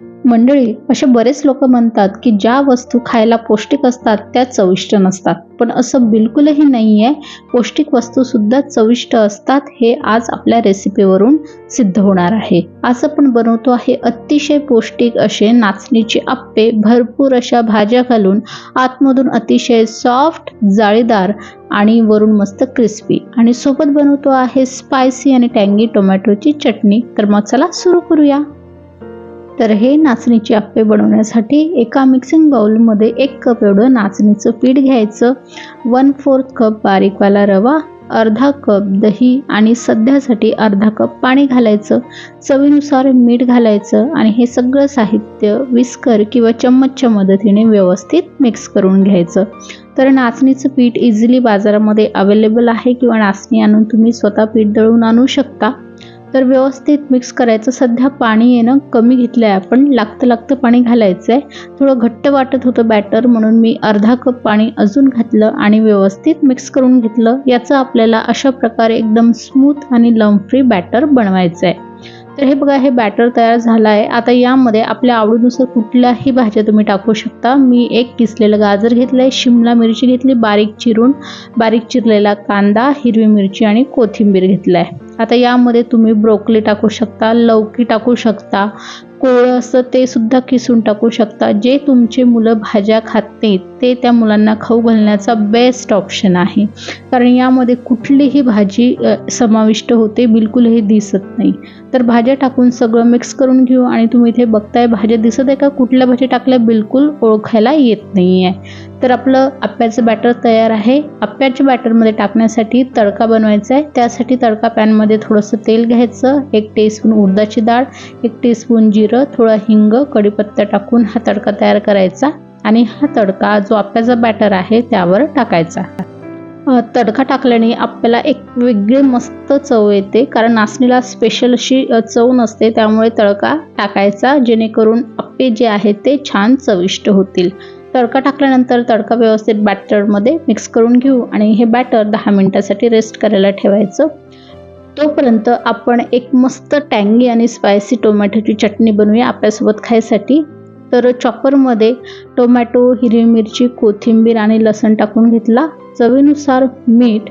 मंडळी असे बरेच लोक म्हणतात की ज्या वस्तू खायला पौष्टिक असतात त्या चविष्ट नसतात. पण असं बिलकुलही नाही आहे पौष्टिक वस्तूसुद्धा चविष्ट असतात हे आज आपल्या रेसिपीवरून सिद्ध होणार आहे. आज आपण बनवतो आहे अतिशय पौष्टिक असे नाचणीचे आप्पे भरपूर अशा भाज्या घालून आतमधून अतिशय सॉफ्ट जाळीदार आणि वरून मस्त क्रिस्पी आणि सोबत बनवतो आहे स्पायसी आणि टँगी टोमॅटोची चटणी. तर मग चला सुरू करूया. तर हे नाचणीचे आप्पे बनवण्यासाठी एका मिक्सिंग बाउलमध्ये एक कप एवढं नाचणीचं पीठ घ्यायचं. वन फोर्थ कप बारीकवाला रवा अर्धा कप दही आणि सध्यासाठी अर्धा कप पाणी घालायचं. चवीनुसार मीठ घालायचं आणि हे सगळं साहित्य विस्कर किंवा चम्मचच्या मदतीने व्यवस्थित मिक्स करून घ्यायचं. तर नाचणीचं पीठ इझिली बाजारामध्ये अवेलेबल आहे किंवा नाचणी आणून तुम्ही स्वतः पीठ दळून आणू शकता. तर व्यवस्थित मिक्स करायचं. सध्या पाणी येणं कमी घेतलं आहे आपण. लागतं लागतं पाणी घालायचं आहे थोडं घट्ट वाटत होतं बॅटर म्हणून मी अर्धा कप पाणी अजून घातलं आणि व्यवस्थित मिक्स करून घेतलं. याचं आपल्याला अशा प्रकारे एकदम स्मूथ आणि लंफ्री बॅटर बनवायचं आहे तर हे बघा हे बॅटर तयार झालं आहे आता यामध्ये आपल्या आवडीनुसार कुठल्याही भाज्या तुम्ही टाकू शकता. मी एक किसलेलं गाजर घेतलं आहे शिमला मिरची घेतली बारीक चिरून बारीक चिरलेला कांदा हिरवी मिरची आणि कोथिंबीर घेतलं आहे आता यामध्ये तुम्ही ब्रोकली टाकू शकता लौकी टाकू शकता कोळं असतं ते सुद्धा किसून टाकू शकता जे तुमचे मुलं भाज्या खात नाहीत ते त्या मुलांना खाऊ घालण्याचा बेस्ट ऑप्शन आहे. कारण यामध्ये कुठलीही भाजी समाविष्ट होते बिलकुलही दिसत नाही. तर भाज्या टाकून सगळं मिक्स करून घेऊ आणि तुम्ही इथे बघताय भाज्या दिसत आहे का? कुठल्या भाज्या टाकल्या बिलकुल ओळखायला येत नाही आहे तर आपलं आप्याचं बॅटर तयार आहे. आप्याच्या बॅटरमध्ये टाकण्यासाठी तडका बनवायचा आहे. त्यासाठी तडका पॅनमध्ये थोडंसं तेल घ्यायचं. एक टीस्पून उडदाची डाळ एक टीस्पून जिरं थोडं हिंग कढीपत्ता टाकून हा तडका तयार करायचा आणि हा तडका जो आप्याचा बॅटर आहे त्यावर टाकायचा. तडका टाकल्याने आपल्याला एक वेगळी मस्त चव येते. कारण नाचणीला स्पेशल अशी चव नसते. त्यामुळे तडका टाकायचा. जेणेकरून आप्पे जे आहेत ते छान चविष्ट होतील. तडका टाकल्यानंतर तडका व्यवस्थित बॅटरमध्ये मिक्स करून घेऊ आणि हे बॅटर दहा मिनटासाठी रेस्ट करायला ठेवायचं. तोपर्यंत आपण एक मस्त टँगी आणि स्पायसी टोमॅटोची चटणी बनवूया आपल्यासोबत खायसाठी. तर चॉपरमध्ये टोमॅटो हिरवी मिरची कोथिंबीर आणि लसण टाकून घेतला. चवीनुसार मीठ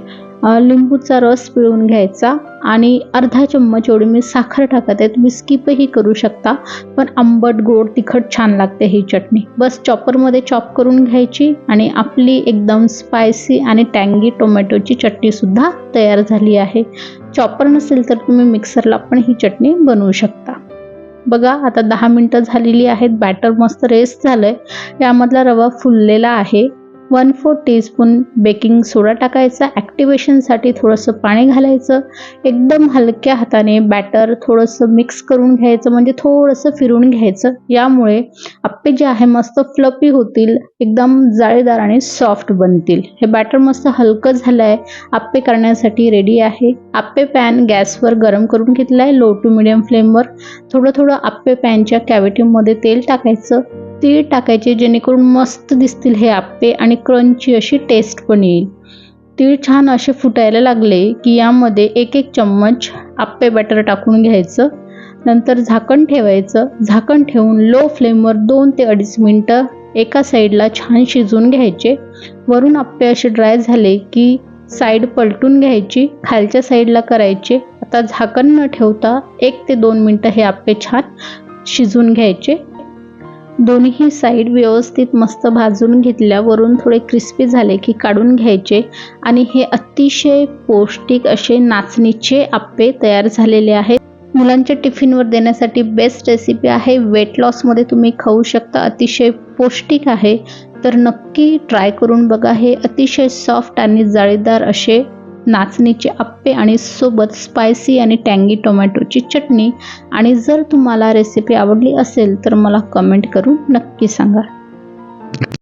लिंबूचा रस पिळून घ्यायचा आणि अर्धा चम्मच एवढी मी साखर टाकत आहे. तुम्ही स्किपही करू शकता पण आंबट गोड तिखट छान लागते ही चटणी. बस चॉपरमध्ये चॉप करून घ्यायची आणि आपली एकदम स्पायसी आणि टँगी टोमॅटोची चटणीसुद्धा तयार झाली आहे. चॉपर नसेल तर तुम्ही मिक्सरला पण ही चटणी बनवू शकता. बघा आता दहा मिनटं झालेली आहेत. बॅटर मस्त रेस्ट झालं आहे यामधला रवा फुललेला आहे. One four teaspoon baking soda टाकायचा. ॲक्टिवेशनसाठी थोडंसं पाणी घालायचं. एकदम हलक्या हाताने बॅटर थोडंसं मिक्स करून घ्यायचं म्हणजे थोडंसं फिरून घ्यायचं. यामुळे आप्पे जे आहे मस्त फ्लपी होतील एकदम जाळीदार आणि सॉफ्ट बनतील. हे बॅटर मस्त हलकं झालं आहे आप्पे करण्यासाठी रेडी आहे. आप्पे पॅन गॅसवर गरम करून घेतलं आहे लो टू मिडियम फ्लेमवर थोडं थोडं आप्पे पॅनच्या कॅव्हिटीमध्ये तेल टाकायचं. तीळ टाकायचे जेणेकरून मस्त दिसतील हे आप्पे आणि क्रंची अशी टेस्ट पण येईल. तीळ छान असे फुटायला लागले की यामध्ये एक एक चम्मच आप्पे बॅटर टाकून घ्यायचं नंतर झाकण ठेवायचं. झाकण ठेवून लो फ्लेमवर दोन ते अडीच मिनटं एका साईडला छान शिजवून घ्यायचे. वरून आप्पे असे ड्राय झाले की साईड पलटून घ्यायची खालच्या साईडला करायचे. आता झाकण न ठेवता एक ते दोन मिनटं हे आप्पे छान शिजवून घ्यायचे. दोन्ही साईड व्यवस्थित मस्त भाजून घेतल्यावरून थोडे क्रिस्पी झाले की काढून घ्यायचे. आणि हे अतिशय पौष्टिक असे नाचणीचे आप्पे तयार झालेले आहेत. मुलांच्या टिफिनवर देण्यासाठी बेस्ट रेसिपी आहे. वेट लॉसमध्ये तुम्ही खाऊ शकता. अतिशय पौष्टिक आहे. तर नक्की ट्राय करून बघा. हे अतिशय सॉफ्ट आणि जाळीदार असे नाचणीचे आप्पे आणि सोबत स्पायसी आणि टँगी टोमॅटोची चटणी. आणि जर तुम्हाला रेसिपी आवडली असेल तर मला कमेंट करून नक्की सांगा.